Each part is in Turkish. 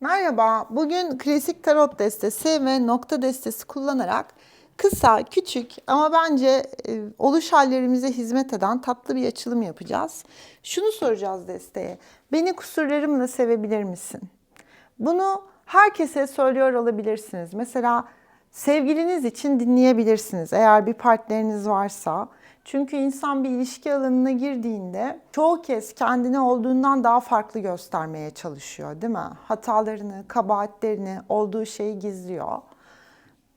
Merhaba, bugün klasik tarot destesi ve nokta destesi kullanarak kısa, küçük ama bence e, oluş hallerimize hizmet eden tatlı bir açılım yapacağız. Şunu soracağız desteğe, beni kusurlarımla sevebilir misin? Bunu herkese söylüyor olabilirsiniz. Mesela sevgiliniz için dinleyebilirsiniz eğer bir partneriniz varsa. Çünkü insan bir ilişki alanına girdiğinde çoğu kez kendini olduğundan daha farklı göstermeye çalışıyor değil mi? Hatalarını, kabahatlerini, olduğu şeyi gizliyor.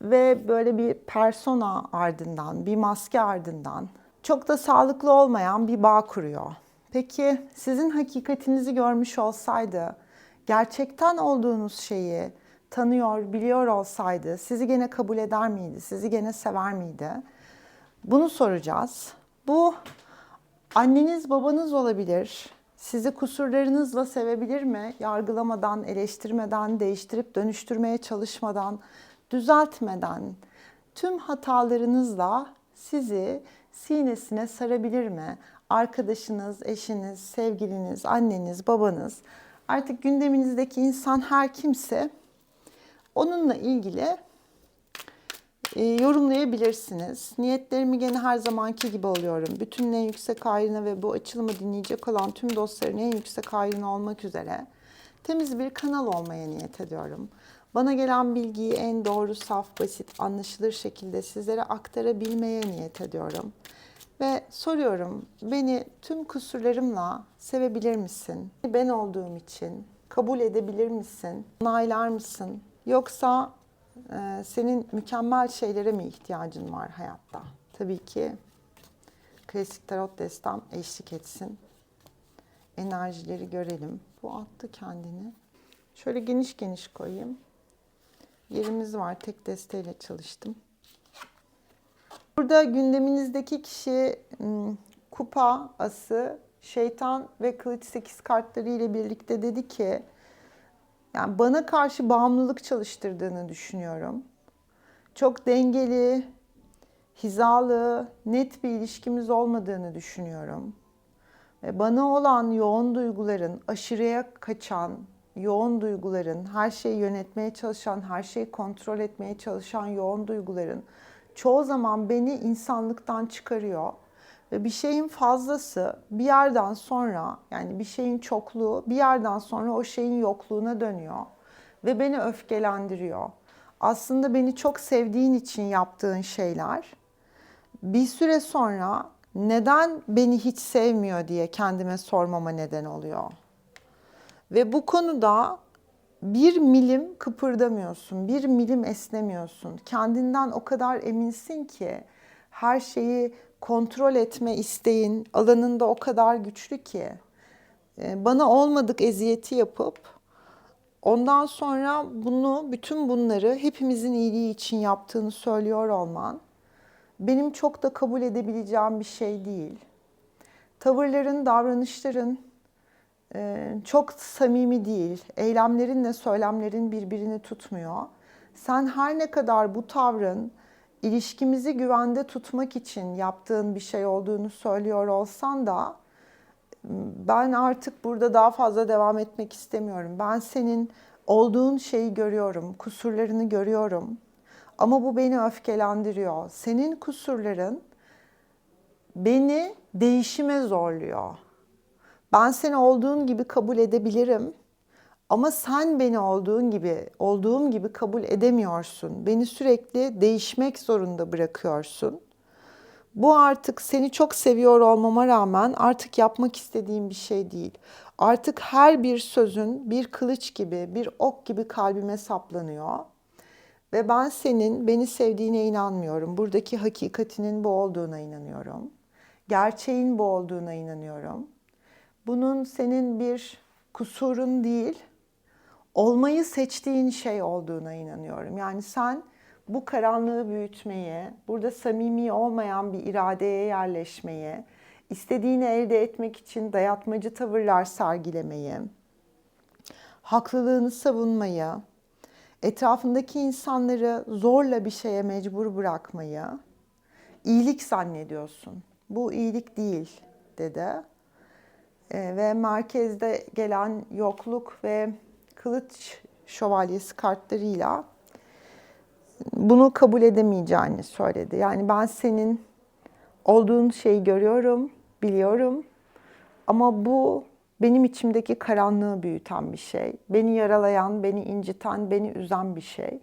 Ve böyle bir persona ardından, bir maske ardından çok da sağlıklı olmayan bir bağ kuruyor. Peki sizin hakikatinizi görmüş olsaydı, gerçekten olduğunuz şeyi tanıyor, biliyor olsaydı sizi gene kabul eder miydi? Sizi gene sever miydi? Bunu soracağız. Bu anneniz babanız olabilir. Sizi kusurlarınızla sevebilir mi? Yargılamadan, eleştirmeden, değiştirip dönüştürmeye çalışmadan, düzeltmeden, tüm hatalarınızla sizi sinesine sarabilir mi? Arkadaşınız, eşiniz, sevgiliniz, anneniz, babanız, artık gündeminizdeki insan her kimse onunla ilgili e, yorumlayabilirsiniz. Niyetlerimi gene her zamanki gibi alıyorum. Bütün en yüksek hayrına ve bu açılımı dinleyecek olan tüm dostların en yüksek hayrına olmak üzere temiz bir kanal olmaya niyet ediyorum. Bana gelen bilgiyi en doğru, saf, basit, anlaşılır şekilde sizlere aktarabilmeye niyet ediyorum. Ve soruyorum, beni tüm kusurlarımla sevebilir misin? Ben olduğum için kabul edebilir misin? Onaylar mısın? Yoksa ee, senin mükemmel şeylere mi ihtiyacın var hayatta? Tabii ki klasik tarot destem eşlik etsin. Enerjileri görelim. Bu attı kendini. Şöyle geniş geniş koyayım. Yerimiz var. Tek desteğiyle çalıştım. Burada gündeminizdeki kişi hmm, kupa ası, şeytan ve kılıç 8 kartları ile birlikte dedi ki yani bana karşı bağımlılık çalıştırdığını düşünüyorum. Çok dengeli, hizalı, net bir ilişkimiz olmadığını düşünüyorum. Ve bana olan yoğun duyguların, aşırıya kaçan yoğun duyguların, her şeyi yönetmeye çalışan, her şeyi kontrol etmeye çalışan yoğun duyguların çoğu zaman beni insanlıktan çıkarıyor bir şeyin fazlası bir yerden sonra yani bir şeyin çokluğu bir yerden sonra o şeyin yokluğuna dönüyor ve beni öfkelendiriyor. Aslında beni çok sevdiğin için yaptığın şeyler bir süre sonra neden beni hiç sevmiyor diye kendime sormama neden oluyor. Ve bu konuda bir milim kıpırdamıyorsun, bir milim esnemiyorsun. Kendinden o kadar eminsin ki her şeyi kontrol etme isteğin alanında o kadar güçlü ki e, bana olmadık eziyeti yapıp ondan sonra bunu bütün bunları hepimizin iyiliği için yaptığını söylüyor olman benim çok da kabul edebileceğim bir şey değil. Tavırların, davranışların e, çok samimi değil. Eylemlerinle söylemlerin birbirini tutmuyor. Sen her ne kadar bu tavrın ilişkimizi güvende tutmak için yaptığın bir şey olduğunu söylüyor olsan da ben artık burada daha fazla devam etmek istemiyorum. Ben senin olduğun şeyi görüyorum, kusurlarını görüyorum. Ama bu beni öfkelendiriyor. Senin kusurların beni değişime zorluyor. Ben seni olduğun gibi kabul edebilirim ama sen beni olduğun gibi, olduğum gibi kabul edemiyorsun. Beni sürekli değişmek zorunda bırakıyorsun. Bu artık seni çok seviyor olmama rağmen artık yapmak istediğim bir şey değil. Artık her bir sözün bir kılıç gibi, bir ok gibi kalbime saplanıyor. Ve ben senin beni sevdiğine inanmıyorum. Buradaki hakikatinin bu olduğuna inanıyorum. Gerçeğin bu olduğuna inanıyorum. Bunun senin bir kusurun değil, olmayı seçtiğin şey olduğuna inanıyorum. Yani sen bu karanlığı büyütmeyi, burada samimi olmayan bir iradeye yerleşmeyi, istediğini elde etmek için dayatmacı tavırlar sergilemeyi, haklılığını savunmayı, etrafındaki insanları zorla bir şeye mecbur bırakmayı iyilik zannediyorsun. Bu iyilik değil dedi. Ee, ve merkezde gelen yokluk ve kılıç şövalyesi kartlarıyla bunu kabul edemeyeceğini söyledi. Yani ben senin olduğun şeyi görüyorum, biliyorum. Ama bu benim içimdeki karanlığı büyüten bir şey. Beni yaralayan, beni inciten, beni üzen bir şey.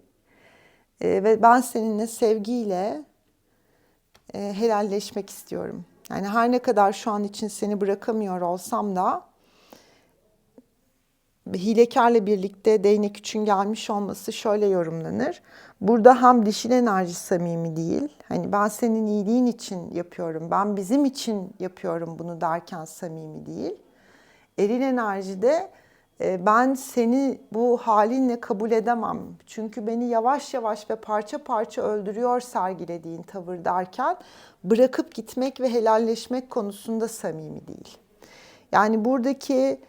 Ee, ve ben seninle sevgiyle e, helalleşmek istiyorum. Yani her ne kadar şu an için seni bırakamıyor olsam da hilekarla birlikte değnek için gelmiş olması şöyle yorumlanır. Burada hem dişil enerji samimi değil. Hani ben senin iyiliğin için yapıyorum. Ben bizim için yapıyorum bunu derken samimi değil. Eril enerjide e, ben seni bu halinle kabul edemem. Çünkü beni yavaş yavaş ve parça parça öldürüyor sergilediğin tavır derken bırakıp gitmek ve helalleşmek konusunda samimi değil. Yani buradaki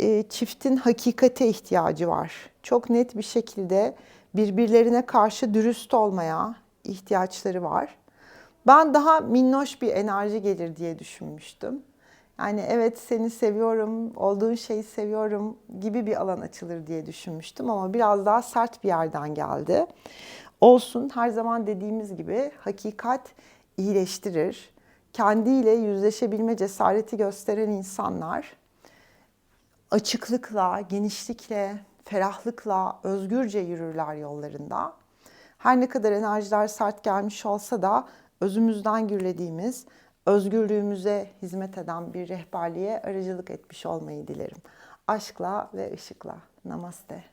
e, çiftin hakikate ihtiyacı var. Çok net bir şekilde birbirlerine karşı dürüst olmaya ihtiyaçları var. Ben daha minnoş bir enerji gelir diye düşünmüştüm. Yani evet seni seviyorum, olduğun şeyi seviyorum gibi bir alan açılır diye düşünmüştüm ama biraz daha sert bir yerden geldi. Olsun her zaman dediğimiz gibi hakikat iyileştirir. Kendiyle yüzleşebilme cesareti gösteren insanlar açıklıkla, genişlikle, ferahlıkla, özgürce yürürler yollarında. Her ne kadar enerjiler sert gelmiş olsa da özümüzden gürlediğimiz, özgürlüğümüze hizmet eden bir rehberliğe aracılık etmiş olmayı dilerim. Aşkla ve ışıkla. Namaste.